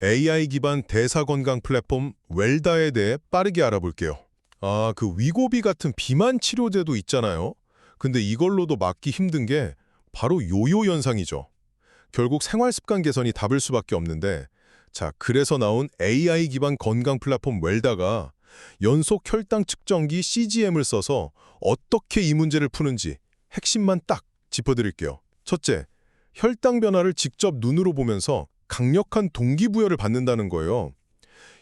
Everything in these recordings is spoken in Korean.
AI 기반 대사 건강 플랫폼 웰다에 대해 빠르게 알아볼게요. 아, 그 위고비 같은 비만 치료제도 있잖아요. 근데 이걸로도 막기 힘든 게 바로 요요 현상이죠. 결국 생활 습관 개선이 답일 수밖에 없는데 자, 그래서 나온 AI 기반 건강 플랫폼 웰다가 연속 혈당 측정기 CGM을 써서 어떻게 이 문제를 푸는지 핵심만 딱 짚어드릴게요. 첫째, 혈당 변화를 직접 눈으로 보면서 강력한 동기부여를 받는다는 거예요.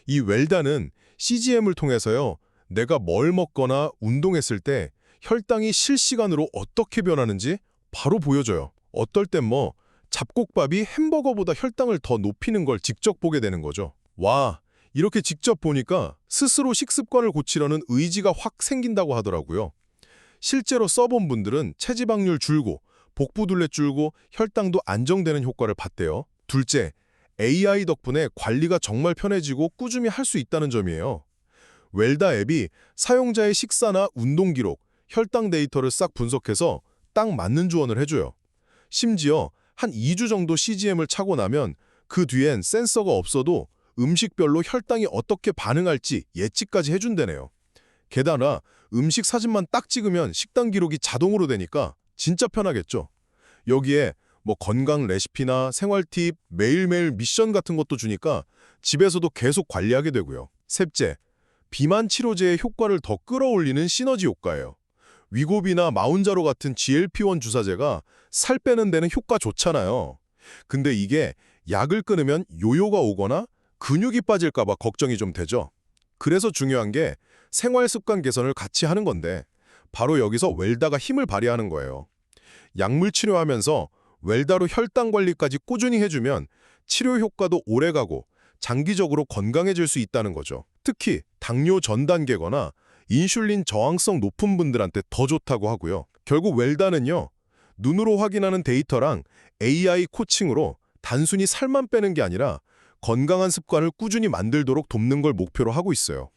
이 웰다는 CGM을 통해서요. 내가 뭘 먹거나 운동했을 때 혈당이 실시간으로 어떻게 변하는지 바로 보여줘요. 어떨 땐 뭐 잡곡밥이 햄버거보다 혈당을 더 높이는 걸 직접 보게 되는 거죠. 와, 이렇게 직접 보니까 스스로 식습관을 고치려는 의지가 확 생긴다고 하더라고요. 실제로 써본 분들은 체지방률 줄고 복부둘레 줄고 혈당도 안정되는 효과를 봤대요. 둘째, AI 덕분에 관리가 정말 편해지고 꾸준히 할 수 있다는 점이에요. 웰다 앱이 사용자의 식사나 운동 기록, 혈당 데이터를 싹 분석해서 딱 맞는 조언을 해줘요. 심지어 한 2주 정도 CGM을 차고 나면 그 뒤엔 센서가 없어도 음식별로 혈당이 어떻게 반응할지 예측까지 해준다네요. 게다가 음식 사진만 딱 찍으면 식단 기록이 자동으로 되니까 진짜 편하겠죠. 여기에 뭐 건강 레시피나 생활 팁, 매일매일 미션 같은 것도 주니까 집에서도 계속 관리하게 되고요. 셋째, 비만 치료제의 효과를 더 끌어올리는 시너지 효과예요. 위고비나 마운자로 같은 GLP-1 주사제가 살 빼는 데는 효과 좋잖아요. 근데 이게 약을 끊으면 요요가 오거나 근육이 빠질까 봐 걱정이 좀 되죠. 그래서 중요한 게 생활 습관 개선을 같이 하는 건데 바로 여기서 웰다가 힘을 발휘하는 거예요. 약물 치료하면서 웰다로 혈당 관리까지 꾸준히 해주면 치료 효과도 오래가고 장기적으로 건강해질 수 있다는 거죠. 특히 당뇨 전 단계거나 인슐린 저항성 높은 분들한테 더 좋다고 하고요. 결국 웰다는요. 눈으로 확인하는 데이터랑 AI 코칭으로 단순히 살만 빼는 게 아니라 건강한 습관을 꾸준히 만들도록 돕는 걸 목표로 하고 있어요.